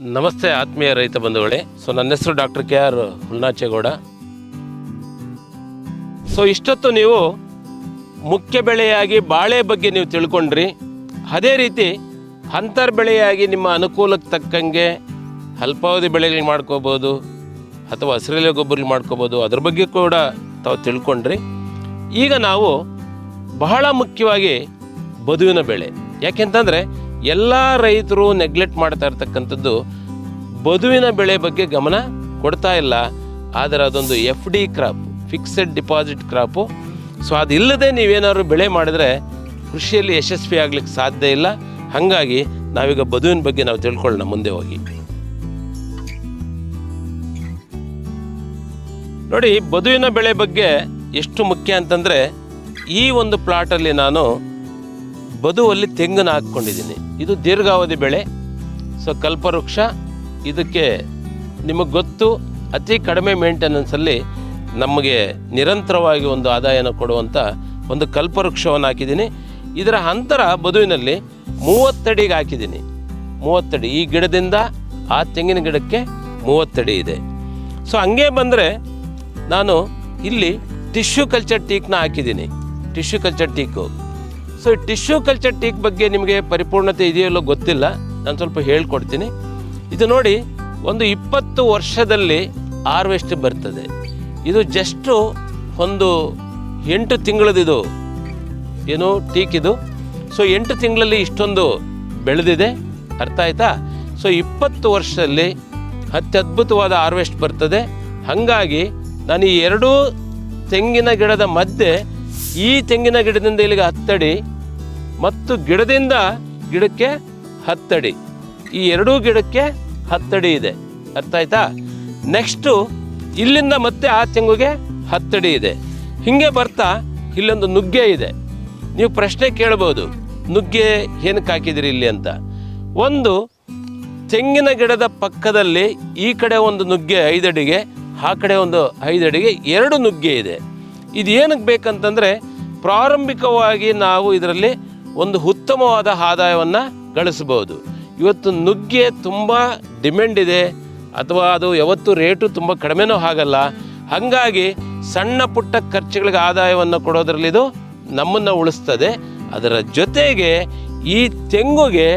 ನಮಸ್ತೆ ಆತ್ಮೀಯ ರೈತ ಬಂಧುಗಳೇ. ಸೊ, ನನ್ನ ಹೆಸರು doctor K R Hulnachegowda so, ಇಷ್ಟೊತ್ತು ನೀವು ಮುಖ್ಯ ಬೆಳೆಯಾಗಿ, ಬಾಳೆ ಬಗ್ಗೆ ನೀವು ತಿಳ್ಕೊಂಡ್ರಿ. ಅದೇ ರೀತಿ ಅಂತರ್ ಬೆಳೆಯಾಗಿ ನಿಮ್ಮ ಅನುಕೂಲಕ್ಕೆ ತಕ್ಕಂಗೆ ಅಲ್ಪಾವಧಿ ಬೆಳೆಗಳು ಮಾಡ್ಕೋಬೋದು, ಅಥವಾ ಹಸಿರೆಲೆ ಗೊಬ್ಬರ ಮಾಡ್ಕೋಬೋದು, ಅದ್ರ ಬಗ್ಗೆ ಕೂಡ ತಾವು ತಿಳ್ಕೊಂಡ್ರಿ. ಈಗ ನಾವು ಬಹಳ ಮುಖ್ಯವಾಗಿ ಬದುವಿನ ಬೆಳೆ. ಯಾಕೆಂತಂದರೆ ಎಲ್ಲ ರೈತರು ನೆಗ್ಲೆಕ್ಟ್ ಮಾಡ್ತಾ ಇರ್ತಕ್ಕಂಥದ್ದು ಬದುವಿನ ಬೆಳೆ ಬಗ್ಗೆ ಗಮನ ಕೊಡ್ತಾ ಇಲ್ಲ. ಆದರೆ ಅದೊಂದು F D crop fixed deposit crop so ಅದಿಲ್ಲದೆ ನೀವೇನಾದ್ರು ಬೆಳೆ ಮಾಡಿದ್ರೆ ಕೃಷಿಯಲ್ಲಿ ಯಶಸ್ವಿ ಆಗ್ಲಿಕ್ಕೆ ಸಾಧ್ಯ ಇಲ್ಲ. ಹಾಗಾಗಿ ನಾವೀಗ ಬದುವಿನ ಬಗ್ಗೆ ನಾವು ತಿಳ್ಕೊಳ್ಳೋಣ, ಮುಂದೆ ಹೋಗಿ. ನೋಡಿ, ಬದುವಿನ ಬೆಳೆ ಬಗ್ಗೆ ಎಷ್ಟು ಮುಖ್ಯ ಅಂತಂದರೆ ಈ ಒಂದು ಪ್ಲಾಟಲ್ಲಿ ನಾನು ಬದುವಲ್ಲಿ ತೆಂಗನ್ನು ಹಾಕ್ಕೊಂಡಿದ್ದೀನಿ. ಇದು ದೀರ್ಘಾವಧಿ ಬೆಳೆ. ಸೊ ಕಲ್ಪವೃಕ್ಷ, ಇದಕ್ಕೆ ನಿಮಗೆ ಗೊತ್ತು, ಅತಿ ಕಡಿಮೆ ಮೇಂಟೆನೆನ್ಸಲ್ಲಿ ನಮಗೆ ನಿರಂತರವಾಗಿ ಒಂದು ಆದಾಯನ ಕೊಡುವಂಥ ಒಂದು ಕಲ್ಪವೃಕ್ಷವನ್ನು ಹಾಕಿದ್ದೀನಿ. ಇದರ ಅಂತರ ಬದುವಿನಲ್ಲಿ ಮೂವತ್ತಡಿಗೆ ಹಾಕಿದ್ದೀನಿ. ಮೂವತ್ತಡಿ, ಈ ಗಿಡದಿಂದ ಆ ತೆಂಗಿನ ಗಿಡಕ್ಕೆ ಮೂವತ್ತಡಿ ಇದೆ. ಸೊ ಹಂಗೆ ಬಂದರೆ ನಾನು ಇಲ್ಲಿ ಟಿಶ್ಯೂ ಕಲ್ಚರ್ ಟೀಕ್ನ ಹಾಕಿದ್ದೀನಿ. ಟಿಶ್ಯೂ ಕಲ್ಚರ್ ಟೀಕು ಸೊ ಈ ಟಿಶ್ಯೂ ಕಲ್ಚರ್ ಟೀಕ್ ಬಗ್ಗೆ ನಿಮಗೆ ಪರಿಪೂರ್ಣತೆ ಇದೆಯಲ್ಲೋ ಗೊತ್ತಿಲ್ಲ. ನಾನು ಸ್ವಲ್ಪ ಹೇಳ್ಕೊಡ್ತೀನಿ. ಇದು ನೋಡಿ, ಒಂದು ಇಪ್ಪತ್ತು ವರ್ಷದಲ್ಲಿ ಹಾರ್ವೆಸ್ಟ್ ಬರ್ತದೆ. ಇದು ಜಸ್ಟು ಒಂದು ಎಂಟು ತಿಂಗಳದಿದು. ಏನು ಟೀಕ್ ಇದು? ಸೊ ಎಂಟು ತಿಂಗಳಲ್ಲಿ ಇಷ್ಟೊಂದು ಬೆಳೆದಿದೆ. ಅರ್ಥ ಆಯ್ತಾ? ಸೊ ಇಪ್ಪತ್ತು ವರ್ಷದಲ್ಲಿ ಅತ್ಯದ್ಭುತವಾದ ಹಾರ್ವೆಸ್ಟ್ ಬರ್ತದೆ. ಹಾಗಾಗಿ ನಾನು ಈ ಎರಡೂ ತೆಂಗಿನ ಗಿಡದ ಮಧ್ಯೆ ಈ ತೆಂಗಿನ ಗಿಡದಿಂದ ಇಲ್ಲಿಗೆ ಹತ್ತಡಿ ಮತ್ತು ಗಿಡದಿಂದ ಗಿಡಕ್ಕೆ ಹತ್ತಡಿ. ಈ ಎರಡೂ ಗಿಡಕ್ಕೆ ಹತ್ತಡಿ ಇದೆ. ಅರ್ಥ ಆಯ್ತಾ? ನೆಕ್ಸ್ಟು ಇಲ್ಲಿಂದ ಮತ್ತೆ ಆ ತೆಂಗುಗೆ ಹತ್ತಡಿ ಇದೆ. ಹಿಂಗೆ ಬರ್ತಾ ಇಲ್ಲೊಂದು ನುಗ್ಗೆ ಇದೆ. ನೀವು ಪ್ರಶ್ನೆ ಕೇಳ್ಬೋದು, ನುಗ್ಗೆ ಏನಕ್ಕೆ ಹಾಕಿದಿರಿ ಇಲ್ಲಿ ಅಂತ. ಒಂದು, ತೆಂಗಿನ ಗಿಡದ ಪಕ್ಕದಲ್ಲಿ ಈ ಕಡೆ ಒಂದು ನುಗ್ಗೆ ಐದಡಿಗೆ, ಆ ಕಡೆ ಒಂದು ಐದಡಿಗೆ ಎರಡು ನುಗ್ಗೆ ಇದೆ. ಇದು ಏನಕ್ಕೆ ಬೇಕಂತಂದರೆ ಪ್ರಾರಂಭಿಕವಾಗಿ ನಾವು ಇದರಲ್ಲಿ ಒಂದು ಉತ್ತಮವಾದ ಆದಾಯವನ್ನು ಗಳಿಸ್ಬೋದು ಇವತ್ತು ನುಗ್ಗೆ ತುಂಬ ಡಿಮ್ಯಾಂಡ್ ಇದೆ, ಅಥವಾ ಅದು ಯಾವತ್ತು ರೇಟು ತುಂಬ ಕಡಿಮೆನೂ ಆಗಲ್ಲ. ಹಾಗಾಗಿ ಸಣ್ಣ ಪುಟ್ಟ ಖರ್ಚುಗಳಿಗೆ ಆದಾಯವನ್ನು ಕೊಡೋದ್ರಲ್ಲಿ ಇದು ನಮ್ಮನ್ನು ಉಳಿಸ್ತದೆ. ಅದರ ಜೊತೆಗೆ ಈ ತೆಂಗುಗೆ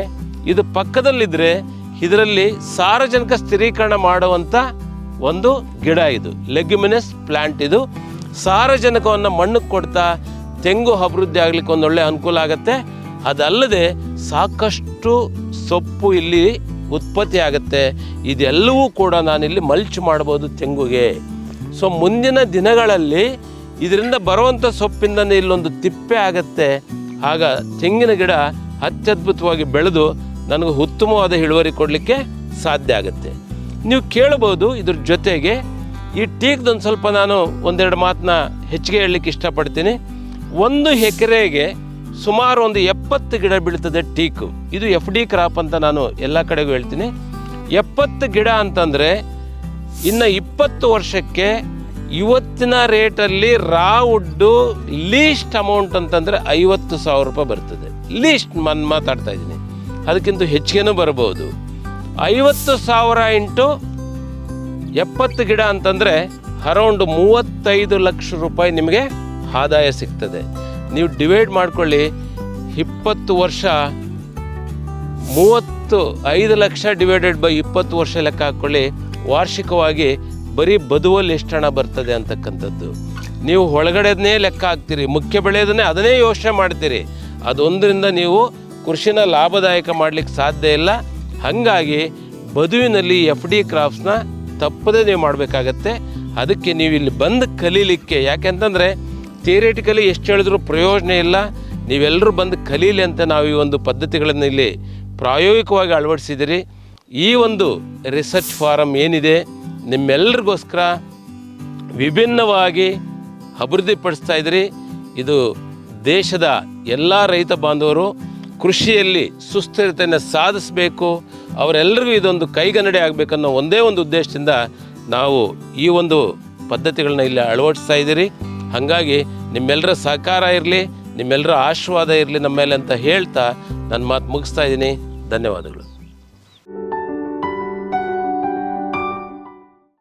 ಇದು ಪಕ್ಕದಲ್ಲಿದ್ದರೆ ಇದರಲ್ಲಿ ಸಾರಜನಕ ಸ್ಥಿರೀಕರಣ ಮಾಡುವಂಥ ಒಂದು ಗಿಡ ಇದು ಲೆಗ್ಯುಮಿನಸ್ ಪ್ಲಾಂಟ್ ಇದು. ಸಾರಜನಕವನ್ನು ಮಣ್ಣಕ್ಕೆ ಕೊಡ್ತಾ ತೆಂಗು ಅಭಿವೃದ್ಧಿ ಆಗಲಿಕ್ಕೆ ಒಂದು ಒಳ್ಳೆ ಅನುಕೂಲ ಆಗುತ್ತೆ. ಅದಲ್ಲದೆ ಸಾಕಷ್ಟು ಸೊಪ್ಪು ಇಲ್ಲಿ ಉತ್ಪತ್ತಿ ಆಗುತ್ತೆ. ಇದೆಲ್ಲವೂ ಕೂಡ ನಾನಿಲ್ಲಿ ಮಲ್ಚ್ ಮಾಡ್ಬೋದು ತೆಂಗುಗೆ. ಸೊ ಮುಂದಿನ ದಿನಗಳಲ್ಲಿ ಇದರಿಂದ ಬರುವಂಥ ಸೊಪ್ಪಿಂದನೇ ಇಲ್ಲೊಂದು ತಿಪ್ಪೆ ಆಗುತ್ತೆ. ಆಗ ತೆಂಗಿನ ಗಿಡ ಅತ್ಯದ್ಭುತವಾಗಿ ಬೆಳೆದು ನನಗೆ ಉತ್ತಮವಾದ ಇಳುವರಿ ಕೊಡಲಿಕ್ಕೆ ಸಾಧ್ಯ ಆಗುತ್ತೆ. ನೀವು ಕೇಳಬಹುದು ಇದ್ರ ಜೊತೆಗೆ ಈ ಟೀಕ್ದೊಂದು ಸ್ವಲ್ಪ ನಾನು ಒಂದೆರಡು ಮಾತನ್ನ ಹೆಚ್ಚಿಗೆ ಹೇಳಲಿಕ್ಕೆ ಇಷ್ಟಪಡ್ತೀನಿ. ಒಂದು ಎಕರೆಗೆ ಸುಮಾರು ಒಂದು ಎಪ್ಪತ್ತು ಗಿಡ ಬೀಳ್ತದೆ ಟೀಕು. ಇದು ಎಫ್ ಡಿ ಕ್ರಾಪ್ ಅಂತ ನಾನು ಎಲ್ಲ ಕಡೆಗೂ ಹೇಳ್ತೀನಿ. ಎಪ್ಪತ್ತು ಗಿಡ ಅಂತಂದರೆ ಇನ್ನು ಇಪ್ಪತ್ತು ವರ್ಷಕ್ಕೆ ಇವತ್ತಿನ ರೇಟಲ್ಲಿ ರಾ ವುಡ್ಡು ಲೀಸ್ಟ್ ಅಮೌಂಟ್ ಅಂತಂದರೆ ಐವತ್ತು ಸಾವಿರ ರೂಪಾಯಿ ಬರ್ತದೆ. ಲೀಸ್ಟ್ ನಾನು ಮಾತಾಡ್ತಾ ಇದ್ದೀನಿ. ಅದಕ್ಕಿಂತ ಹೆಚ್ಚಿಗೆನೂ ಬರ್ಬೋದು. ಐವತ್ತು ಸಾವಿರ ಇಂಟು ಎಪ್ಪತ್ತು ಗಿಡ ಅಂತಂದರೆ ಅರೌಂಡ್ ಮೂವತ್ತೈದು ಲಕ್ಷ ರೂಪಾಯಿ ನಿಮಗೆ ಆದಾಯ ಸಿಗ್ತದೆ. ನೀವು ಡಿವೈಡ್ ಮಾಡ್ಕೊಳ್ಳಿ, ಇಪ್ಪತ್ತು ವರ್ಷ ಮೂವತ್ತು ಐದು ಲಕ್ಷ ಡಿವೈಡೆಡ್ ಬೈ ಇಪ್ಪತ್ತು ವರ್ಷ ಲೆಕ್ಕ ಹಾಕ್ಕೊಳ್ಳಿ ವಾರ್ಷಿಕವಾಗಿ ಬರೀ ಬದುವಲ್ಲಿ ಎಷ್ಟು ಹಣ ಬರ್ತದೆ ಅಂತಕ್ಕಂಥದ್ದು. ನೀವು ಒಳಗಡೆದನ್ನೇ ಲೆಕ್ಕ ಹಾಕ್ತೀರಿ, ಮುಖ್ಯ ಬೆಳೆಯೋದನ್ನೇ ಅದನ್ನೇ ಯೋಚನೆ ಮಾಡ್ತೀರಿ. ಅದೊಂದರಿಂದ ನೀವು ಕೃಷಿನ ಲಾಭದಾಯಕ ಮಾಡಲಿಕ್ಕೆ ಸಾಧ್ಯ ಇಲ್ಲ. ಹಾಗಾಗಿ ಬದುವಿನಲ್ಲಿ ಎಫ್ ಡಿ ಕ್ರಾಪ್ಸ್ನ ತಪ್ಪದೇ ನೀವು ಮಾಡಬೇಕಾಗತ್ತೆ. ಅದಕ್ಕೆ ನೀವು ಇಲ್ಲಿ ಬಂದು ಕಲೀಲಿಕ್ಕೆ, ಯಾಕೆಂತಂದರೆ ಥಿಯರಿಟಿಕಲಿ ಎಷ್ಟು ಹೇಳಿದ್ರೂ ಪ್ರಯೋಜನ ಇಲ್ಲ. ನೀವೆಲ್ಲರೂ ಬಂದು ಕಲೀಲಿ ಅಂತ ನಾವು ಈ ಒಂದು ಪದ್ಧತಿಗಳನ್ನು ಇಲ್ಲಿ ಪ್ರಾಯೋಗಿಕವಾಗಿ ಅಳವಡಿಸಿದಿರಿ. ಈ ಒಂದು ರಿಸರ್ಚ್ ಫಾರಮ್ ಏನಿದೆ ನಿಮ್ಮೆಲ್ಲರಿಗೋಸ್ಕರ ವಿಭಿನ್ನವಾಗಿ ಅಭಿವೃದ್ಧಿಪಡಿಸ್ತಾ ಇದ್ರಿ. ಇದು ದೇಶದ ಎಲ್ಲ ರೈತ ಬಾಂಧವರು ಕೃಷಿಯಲ್ಲಿ ಸುಸ್ಥಿರತೆಯನ್ನು ಸಾಧಿಸಬೇಕು. ಅವರೆಲ್ಲರಿಗೂ ಇದೊಂದು ಕೈಗನ್ನಡಿ ಆಗಬೇಕನ್ನೋ ಒಂದೇ ಒಂದು ಉದ್ದೇಶದಿಂದ ನಾವು ಈ ಒಂದು ಪದ್ಧತಿಗಳನ್ನ ಇಲ್ಲಿ ಅಳವಡಿಸ್ತಾ ಇದ್ದೀರಿ. ಹಾಗಾಗಿ ನಿಮ್ಮೆಲ್ಲರ ಸಹಕಾರ ಇರಲಿ ನಿಮ್ಮೆಲ್ಲರ ಆಶೀರ್ವಾದ ಇರಲಿ ನಮ್ಮ ಮೇಲೆ ಅಂತ ಹೇಳ್ತಾ ನನ್ನ ಮಾತು ಮುಗಿಸ್ತಾ ಇದ್ದೀನಿ. ಧನ್ಯವಾದಗಳು.